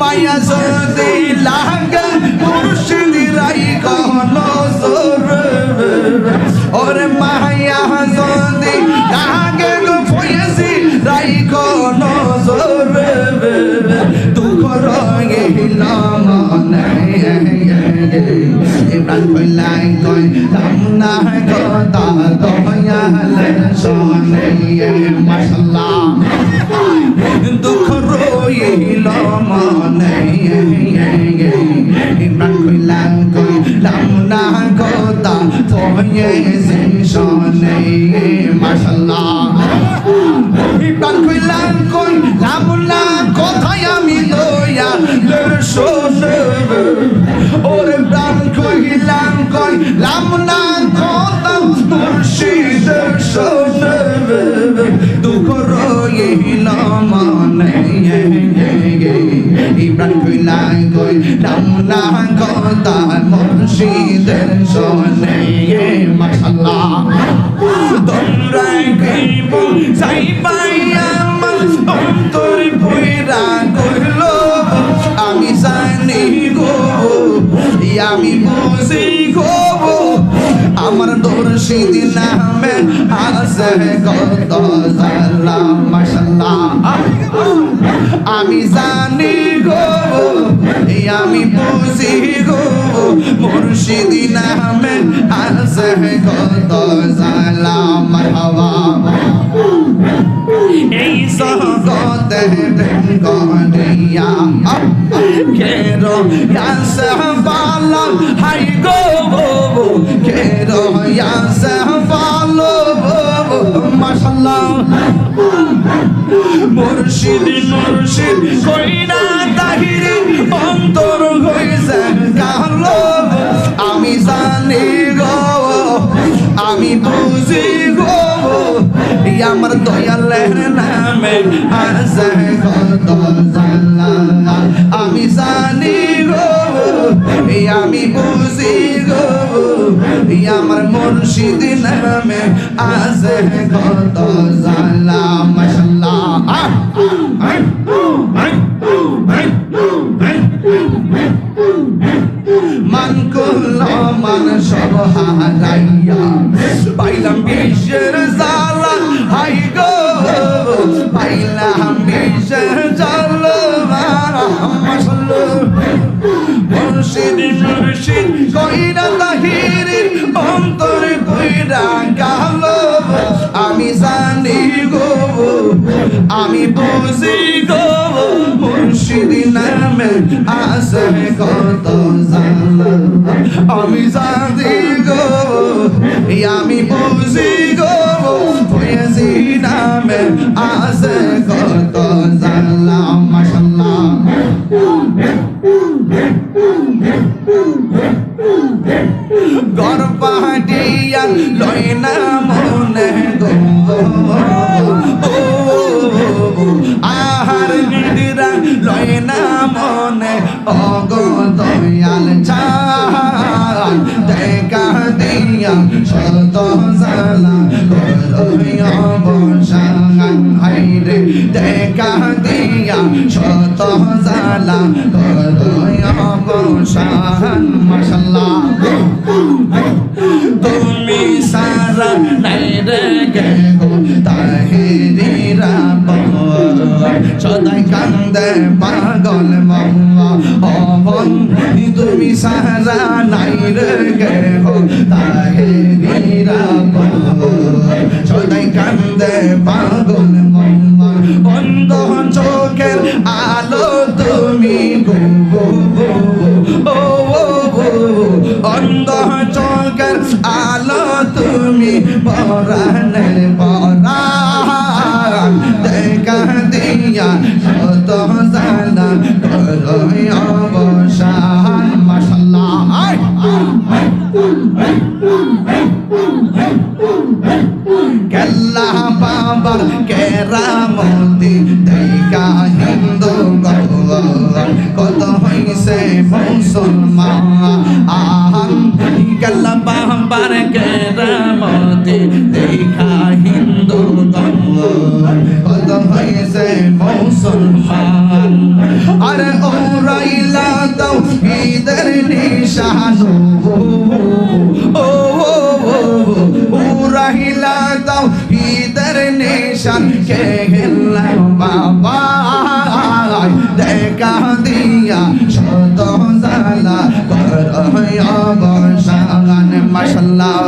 মায়া যদি লাগে, মুর্শিদ রাই কোন ওরে মায়া যদি লাগে গো ফয়েছি রাই কোন দুঃখ রঙিল মনে। ইমরান কইলাই কই লামনা কথা দয়াল শোনে। মাশাআল্লাহ। দুঃখ তোয়ে শোনে মাশাআল্লাহ ইমরান কইলাম কইলাম না কথাই আমি লইয়া শোনে ওরে প্রাণ কইলাম কইলাম না কথা মুর্শিদ শোনে দুঃখ রইল মনে ইমরান কইলাই কই নামনা কথা মুর্শিদ শোনে মাশাআল্লাহ তোমরা কইব যাই পাই আমার অন্তর আমার দর্শিদ নামে আছে কত সালাম মাশাআল্লাহ আমি জানি গো আমি বুঝি গো মুর্শিদ নামে আছে কত সালাম মারহাবা এই সগতে গনিয়া কেরো ইয়াসে বালা, হাই গো কেরো ইয়াসে বালো মাশাআল্লাহ মুর্শিদ মুর্শিদ কইনা তাহিরি অন্তর হইছে কালো আমি জানি গো আমি বুঝি গো আমার দয়ালের নামে কত আমি জানি আমি বুঝি গো আমার মুর্শিদ নামে আছে কত জালা মাশাআল্লাহ মান করল সব মুর্শিদ মুর্শিদ কইরা তাহিরির অন্তর কইরা গালো আমি জানি গো, আমি বুঝি গো, মুর্শিদ নামে আছে কত জালা। আমি জানি গো, আমি বুঝি গো হয়েছি নামে আছে কত জালা। লয় না মনে আহার নিদিরা লয় না মনে অগ দয়াল চাল দেখা দিয়া জালা বসান হাইরে, দেখা দিয়া শত জালা বসান মাশাল্লাহ। সদাই পাগল তুমি সারা নাই রে গে গো তাহিরিরা সদাই কান্দে পাগল মাম্মা বন্ধ চোখের আলো তুমি কেরামতি দেখা হিন্দু কত হইছে মুসলমান আর ওরাইলা ঈদের নিশানো ও উরাইলা দাও ঈদের নিশান কে হেলা বাবা দেখা দিয়া শত জালা কর মাশাল্লাহ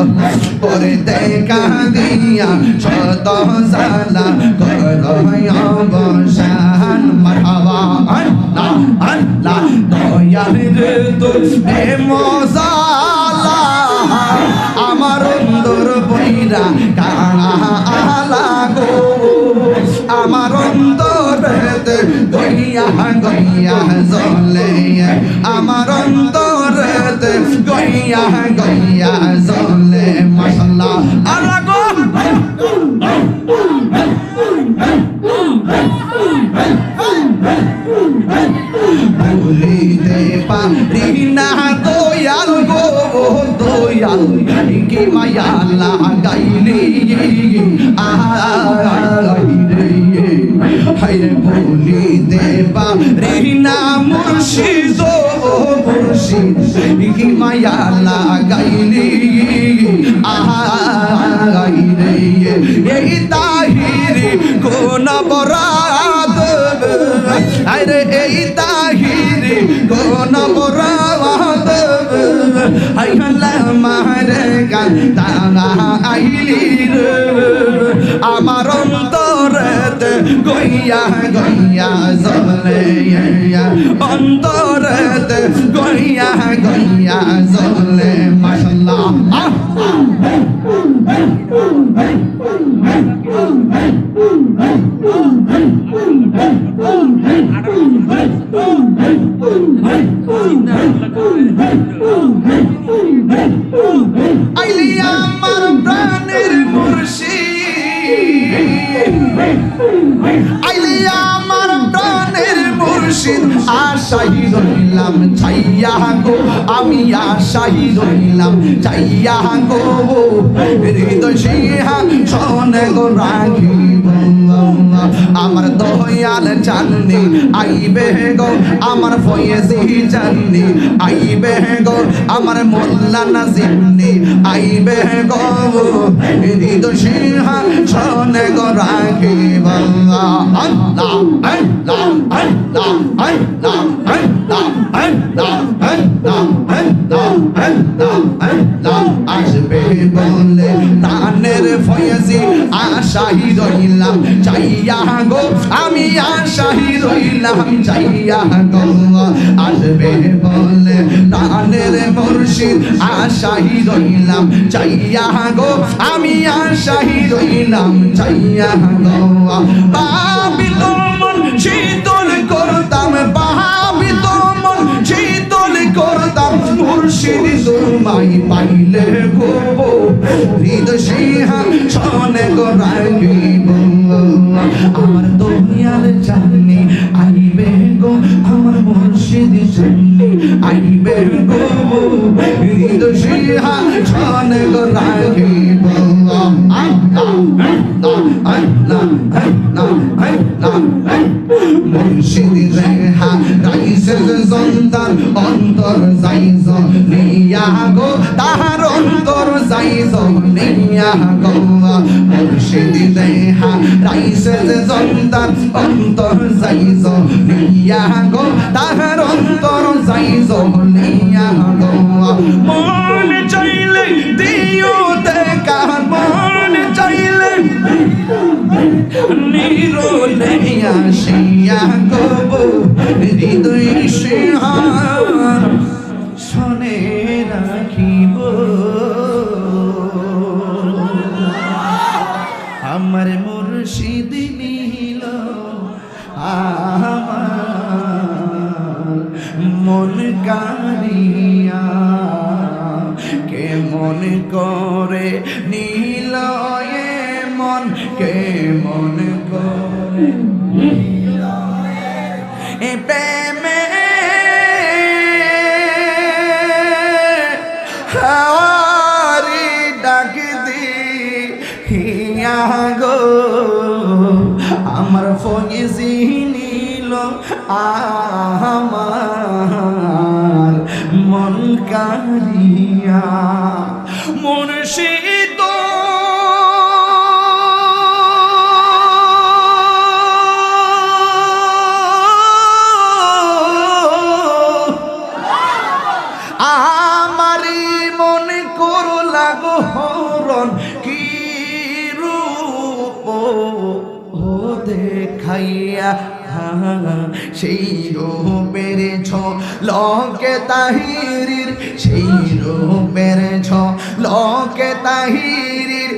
করতে কাঁদিয়া শত সালা করয় অবসান মাঠাবা আল্লাহ আল্লাহ, দয়ার তুলবে মজালা আমার অন্দর বৈরা কাঙা গইয়া জলে আমার অন্তরেতে গইয়া গইয়া জলে মশলা আল্লাহ গো। ভুলিতে পারি না দয়াল গো দয়াল কি মায়া লাগাইলি আইরে হাইরে ভুলিতে পারি না মুর্শিদ মুর্শিদ। কি মায়া লাগাইলি? আইরে এই তাহিরি কোন বরাদ। আরে এই তাহিরি কোন বরাদ। আই হল্লা মারে গান তাঙা আইলি রে আমার গইয়া গইয়া জলে অন্তরেতে গইয়া গইয়া জলে মাশাল্লাহ আহ আইলি আমার প্রাণের মুর্শিদ, আশাই রইলাম চাইয়া গো, আমি আশাই রইলাম চাইয়া গো, হৃদয় সিংহা সনে গো রাখিব। দয়াল জাননি আইবে গো আমার ফয়েজি জাননি আইবে গো আমার মোল্লা নাজিমনি আইবে গো হৃদয় সিংহা শোনে গো রাখিব আল্লাহ আল্লাহ আল্লাহ আল্লাহ আল্লাহ আল্লাহ আল্লাহ আল্লাহ আল্লাহ আল্লাহ আসবে বলে তানের ফয়েজি আশাহি রইলাম চাইয়া গো, আমি আশাহি রইলাম চাইয়া গো। আসবে বলে তানের মুর্শিদ আশাহি রইলাম চাইয়া গো। আমি চাইয়া গো। মন শীতল খুশির দুমাই পাইলে গো হৃদ সিংহাসনে গড়াইব আমার দুনিয়ার জানি আইবে গো আমার মুর্শিদ জানি আইবে গো। হৃদ সিংহাসনে গড়াইব আল্লাহ। সন্তান অন্তর যাইজ নিয়া গো তাহার অন্তর যাইজ নিয়া গো মুর্শিদ রেহা রাইসের সন্তান অন্তর যাইজ নিয়া গো তাহার অন্তর যাইজ নিয়া গো মন চাইলে দিও আসিয়া গব হৃদয় সিংহা শোনে রাখিব আমার মুর্শিদ নীল আমার মন কারিয়া কে মন করে নীল হারি ডাক দি হিয়া গো আমার ফোনে নীল আমার মন কারিয়া মুর্শিদ দিয়া সেই রূপের ছ লকে তাহিরির সেই রূপের ছ লকে তাহিরির